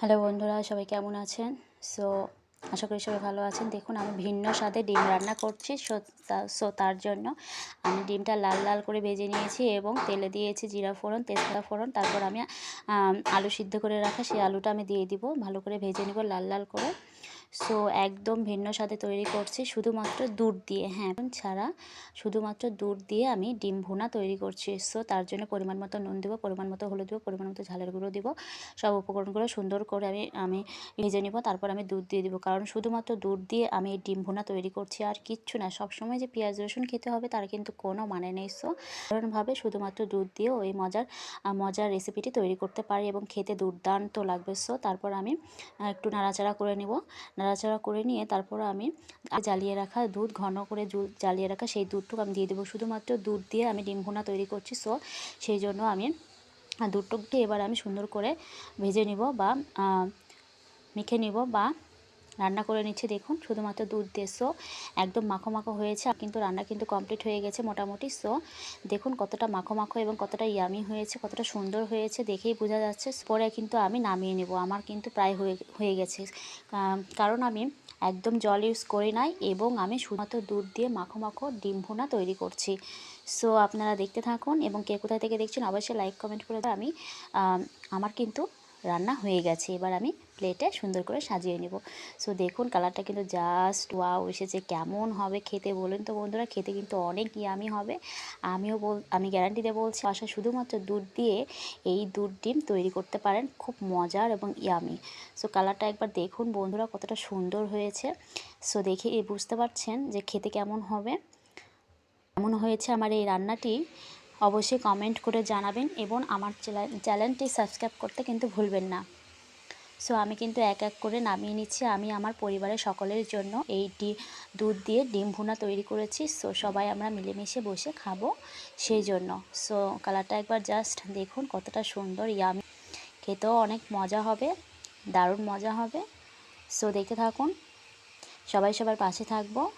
Hello বন্ধুরা, সবাই কেমন আছেন? সো আশা করি সবাই ভালো আছেন। দেখুন, আমি ভিন্ন স্বাদে ডিম রান্না করছি সো তার জন্য আমি ডিমটা লাল লাল করে ভেজে নিয়েছি এবং তেলে দিয়েছি জিরা ফোড়ন, তেজপাতা ফোড়ন। তারপর আমি, আলু সিদ্ধ করে রাখা সেই আলুটা আমি দিয়ে দিব। ভালো করে ভেজে নিব লাল লাল করে। সো একদম ভিন্ন স্বাদে তৈরি করছি শুধুমাত্র দুধ দিয়ে। হ্যাঁ ছাড়া শুধুমাত্র দুধ দিয়ে আমি ডিম ভুনা তৈরি করছি। সো তার জন্য পরিমাণ মতো নুন দেবো, পরিমাণ মতো হলুদ দেবো, পরিমাণ মতো ঝালের গুঁড়ো দিব। সব উপকরণগুলো সুন্দর করে আমি আমি ভেজে নিব, তারপর আমি দুধ দিয়ে দিব। কারণ শুধুমাত্র দুধ দিয়ে আমি এই ডিম ভুনা তৈরি করছি আর কিচ্ছু না। সবসময় যে পেঁয়াজ, রসুন খেতে হবে তার কিন্তু কোনো মানে নেই। সো সাধারণভাবে শুধুমাত্র দুধ দিয়েও ওই মজার মজার রেসিপিটি তৈরি করতে পারি এবং খেতে দুর্দান্ত লাগবে। সো তারপর আমি একটু নাড়াচাড়া করে নিব। নাড়াচাড়া করে নিয়ে তারপর আমি জ্বালিয়ে রাখা দুধ, ঘন করে জ্বালিয়ে রাখা সেই দুধটুকু আমি দিয়ে দেবো। শুধুমাত্র দুধ দিয়ে আমি ডিম ভুনা তৈরি করছি, সো সেই জন্য আমি দুধটুকুকে এবার আমি সুন্দর করে ভেজে নিব বা মেখে নিব বা রান্না করে নিচ্ছি, দেখুন, শুধুমাত্র দুধ দিয়ে সো একদম মাখো মাখো হয়েছে কিন্তু রান্না কিন্তু কমপ্লিট হয়ে গেছে মোটামুটি সো দেখুন কতটা মাখো মাখো এবং কতটা ইয়ামি হয়েছে, কতটা সুন্দর হয়েছে, দেখেই বোঝা যাচ্ছে পরে কিন্তু আমি নামিয়ে নেব, আমার কিন্তু প্রায় হয়ে হয়ে গেছে, কারণ আমি একদম জল ইউজ করি নাই এবং আমি শুধুমাত্র দুধ দিয়ে মাখো মাখো ডিম ভুনা তৈরি করছি সো আপনারা দেখতে থাকুন এবং কে কোথা থেকে দেখছেন, অবশ্যই লাইক কমেন্ট করে। আমি আমার কিন্তু রান্না হয়ে গেছে। এবার আমি প্লেটে সুন্দর করে সাজিয়ে নেব। সো দেখুন কালারটা কিন্তু জাস্ট ওয়াও এসেছে। কেমন হবে খেতে বলুন তো বন্ধুরা? খেতে কিন্তু অনেক ইয়ামি হবে। আমিও বল, আমি গ্যারান্টি দিয়ে বলছি আশা শুধুমাত্র দুধ দিয়ে এই দুধ ডিম তৈরি করতে পারেন। খুব মজার এবং ইয়ামি সো কালারটা একবার দেখুন বন্ধুরা, কতটা সুন্দর হয়েছে। সো দেখে বুঝতে পারছেন যে খেতে কেমন হবে। এমন হয়েছে আমার এই রান্নাটি? অবশ্যই কমেন্ট করে জানাবেন এবং আমার চ্যানেল- চ্যানেলটি সাবস্ক্রাইব করতে কিন্তু ভুলবেন না। সো আমি কিন্তু এক এক করে নামিয়ে নিচ্ছি। আমি আমার পরিবারের সকলের জন্য এই দুধ দিয়ে ডিম ভুনা তৈরি করেছি। সো সবাই আমরা মিলেমিশে বসে খাব সেই জন্য। সো কালারটা একবার জাস্ট দেখুন কতটা সুন্দর ইয়ামি খেতেও অনেক মজা হবে, দারুণ মজা হবে। সো দেখতে থাকুন। সবাই সবার পাশে থাকব।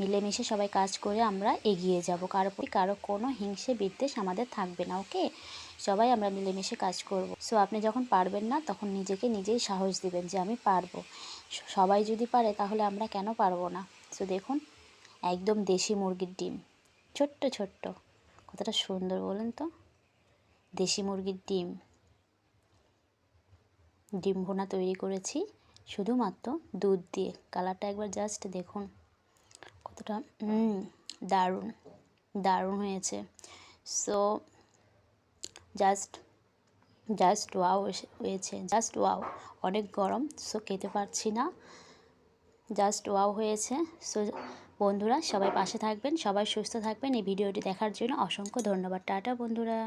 মিলেমিশে সবাই কাজ করে আমরা এগিয়ে যাব। কারও প্রতি কারও কোনো হিংসে, বিদ্বেষ আমাদের থাকবে না, ওকে? সবাই আমরা মিলেমিশে কাজ করব। সো আপনি যখন পারবেন না, তখন নিজেকে নিজেই সাহস দিবেন যে আমি পারব। সবাই যদি পারে, তাহলে আমরা কেন পারব না? সো দেখুন, একদম দেশি মুরগির ডিম। ছোট্ট ছোট্ট। কতটা সুন্দর, বলুন তো। দেশি মুরগির ডিম। ডিম ভুনা তৈরি করেছি, শুধুমাত্র দুধ দিয়ে। কালারটা একবার জাস্ট দেখুন। কতটা? দারুণ দারুণ হয়েছে। সো জাস্ট জাস্ট ওয়াও হয়েছে জাস্ট ওয়াও অনেক গরম সো খেতে পারছি না। জাস্ট ওয়াও হয়েছে। সো বন্ধুরা, সবাই পাশে থাকবেন, সবাই সুস্থ থাকবেন। এই ভিডিওটি দেখার জন্য অসংখ্য ধন্যবাদ। টাটা, বন্ধুরা।